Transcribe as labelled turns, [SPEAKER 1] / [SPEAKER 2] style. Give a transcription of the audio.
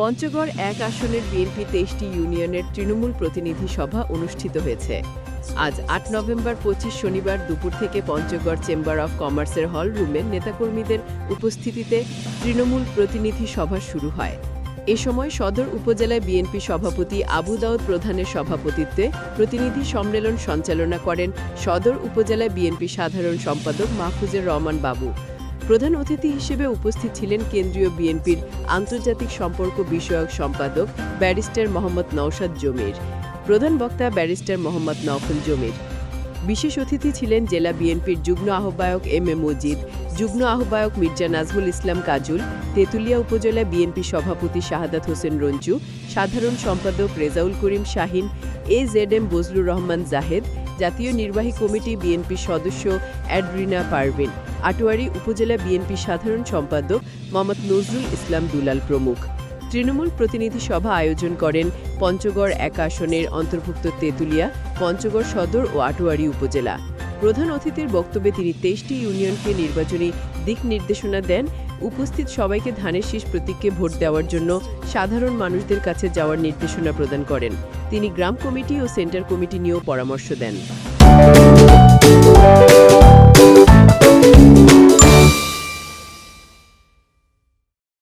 [SPEAKER 1] পঞ্চগড় এক আসনের বিএনপি তেইশটি ইউনিয়নের তৃণমূল প্রতিনিধি সভা অনুষ্ঠিত হয়েছে। আজ আট নভেম্বর পঁচিশ শনিবার দুপুর থেকে পঞ্চগড় চেম্বার অফ কমার্সের হল রুমে নেতাকর্মীদের উপস্থিতিতে তৃণমূল প্রতিনিধি সভা শুরু হয়। এ সময় সদর উপজেলায় বিএনপি সভাপতি আবু দাউদ প্রধানের সভাপতিত্বে প্রতিনিধি সম্মেলন সঞ্চালনা করেন সদর উপজেলায় বিএনপি সাধারণ সম্পাদক মাহফুজের রহমান বাবু। প্রধান অতিথি হিসেবে উপস্থিত ছিলেন কেন্দ্রীয় বিএনপির আন্তর্জাতিক সম্পর্ক বিষয়ক সম্পাদক ব্যারিস্টার মোহাম্মদ নওশাদ জমির, প্রধান বক্তা ব্যারিস্টার মোহাম্মদ নওফুল জমির। বিশেষ অতিথি ছিলেন জেলা বিএনপির যুগ্ম আহ্বায়ক এম এ মজিদ, যুগ্ম আহ্বায়ক মির্জা নাজমুল ইসলাম কাজুল, তেঁতুলিয়া উপজেলা বিএনপি সভাপতি শাহাদাত হোসেন রঞ্জু, সাধারণ সম্পাদক Rezaul Karim Shahin, A Z M Bazlur Rahman Zahed জাতীয় নির্বাহী কমিটি বিএনপি সদস্য অ্যাড্রিনা পারভিন, আটোয়ারি উপজেলা বিএনপি সাধারণ সম্পাদক মোহাম্মদ নজরুল ইসলাম দুলাল প্রমুখ। তৃণমূল প্রতিনিধি সভা আয়োজন করেন পঞ্চগড় এক আসনের অন্তর্ভুক্ত তেঁতুলিয়া, পঞ্চগড় সদর ও আটোয়ারি উপজেলা। প্রধান অতিথির বক্তব্যে তিনি তেইশটি ইউনিয়নকে নির্বাচনী দিক নির্দেশনা দেন। উপস্থিত সবাইকে ধানের শীষ প্রতীককে ভোট দেওয়ার জন্য সাধারণ মানুষদের কাছে যাওয়ার নির্দেশনা প্রদান করেন। তিনি গ্রাম কমিটি ও সেন্টার কমিটি নিয়েও পরামর্শ দেন।